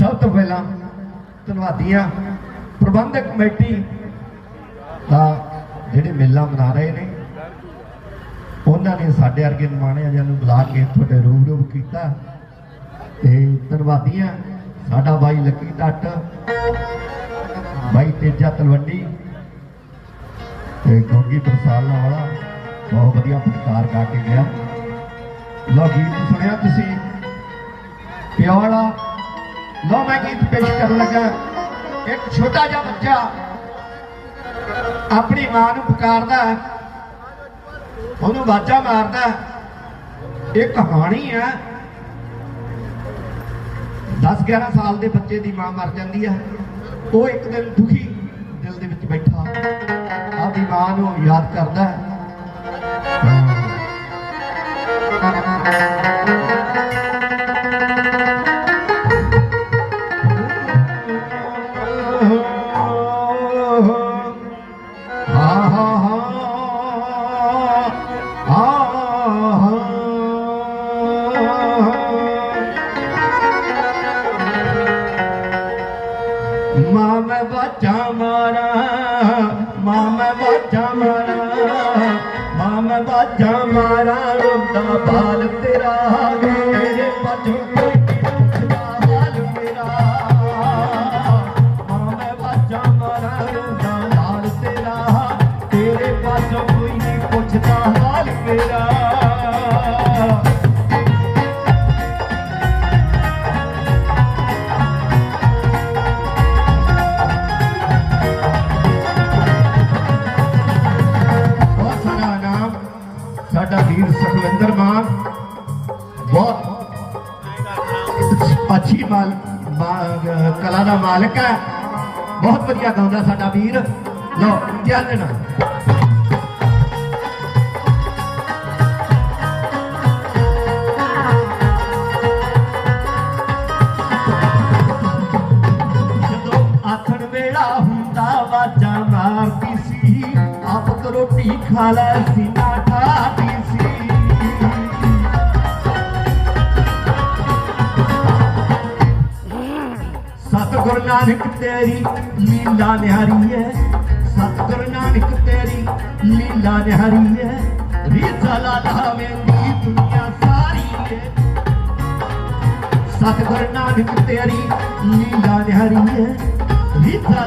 ਸਭ ਤੋਂ ਪਹਿਲਾਂ ਧੰਨਵਾਦੀਆਂ ਪ੍ਰਬੰਧਕ ਕਮੇਟੀ ਦਾ ਜਿਹੜੇ ਮੇਲਾ ਮਨਾ ਰਹੇ ਨੇ। ਉਹਨਾਂ ਨੇ ਸਾਡੇ ਵਰਗੇ ਨਿਮਾਣਿਆਂ ਜਿਹਾਂ ਨੂੰ ਬੁਲਾ ਕੇ ਤੁਹਾਡੇ ਰੂਬਰੂ ਕੀਤਾ। ਤੇ ਧੰਨਵਾਦੀਆਂ ਸਾਡਾ ਬਾਈ ਲੱਕੀ ਟੱਟ, ਬਾਈ ਤੇਜਾ ਤਲਵੰਡੀ ਤੇ ਗੋਗੀ ਪ੍ਰਸਾਲਾ ਵਾਲਾ, ਬਹੁਤ ਵਧੀਆ ਪ੍ਰਕਾਰ ਗਾ ਕੇ ਗਿਆ। ਲੋ ਗੀਤ ਸੁਣਿਆ ਤੁਸੀਂ? ਪਿਓ ਵਾਲਾ ਮੈਂ ਗੀਤ ਪੇਸ਼ ਕਰਨ ਲੱਗਾ। ਇੱਕ ਛੋਟਾ ਜਿਹਾ ਬੱਚਾ ਆਪਣੀ ਮਾਂ ਨੂੰ ਪੁਕਾਰਦਾ ਉਹਨੂੰ ਵਾਜਾ ਮਾਰਦਾ ਇਹ ਕਹਾਣੀ ਹੈ 10 11 ਸਾਲ ਦੇ ਬੱਚੇ ਦੀ ਮਾਂ ਮਰ ਜਾਂਦੀ ਹੈ। ਉਹ ਇੱਕ ਦਿਨ ਦੁਖੀ ਦਿਲ ਦੇ ਵਿੱਚ ਬੈਠਾ। ਆਪਣੀ ਮਾਂ ਨੂੰ ਯਾਦ ਕਰਦਾ ਹੈ। ਮਾਂ ਮੈਂ ਬਾਚਾ ਮਾਰਾ, ਮਾਂ ਮੈਂ ਬਾਚਾ ਮਾਰਾ, ਮਾਂ ਮੈਂ ਬਾਚਾ ਮਾਰਾ, ਰੋਂਦਾ ਬਾਲ ਤੇਰਾ, ਮੇਰੇ ਬਾਝੋਂ ਤੇਰਾ ਤੇਰੇ ਬਾਝੋਂ ਕੋਈ ਨਹੀਂ ਪੁੱਛਦਾ ਹਾਲ ਮੇਰਾ ਬਹੁਤ ਸਾਰਾ ਨਾਮ ਸਾਡਾ ਵੀਰ ਸੁਖਵਿੰਦਰ ਮਾਨ ਬਹੁਤ ਅੱਛੀ ਮਾਲ ਮਾ- ਕਲਾ ਦਾ ਮਾਲਕ ਹੈ ਬਹੁਤ ਵਧੀਆ ਗਾਉਂਦਾ ਸਾਡਾ ਵੀਰ ਲੋ ਧਿਆਨ ਹੁੰਦਾ ਵਾਜਾਂ ਮਾਰਦੀ ਸੀ। ਆਪ ਰੋਟੀ ਖਾ ਲੈ ਸੀਨਾ ਠਾਦੀ ਸੀ। ਸਤਿਗੁਰ ਨਾਨਕ ਤੇਰੀ ਲੀਲਾ ਨਿਹਾਰੀ ਹੈ। ਸਤਿਗੁਰ ਨਾਨਕ ਤੇਰੀ ਲੀਲਾ ਨਿਹਾਰੀ ਹੈ ਰੀਜ਼ਾ ਲਾ ਲਾਵੇਂ ਦੀ ਦੁਨੀਆ ਸਾਰੀ ਹੈ ਸਤਿਗੁਰ ਨਾਨਕ ਤੇਰੀ ਲੀਲਾ ਨਿਹਾਰੀ ਹੈ ਰੀਤਾ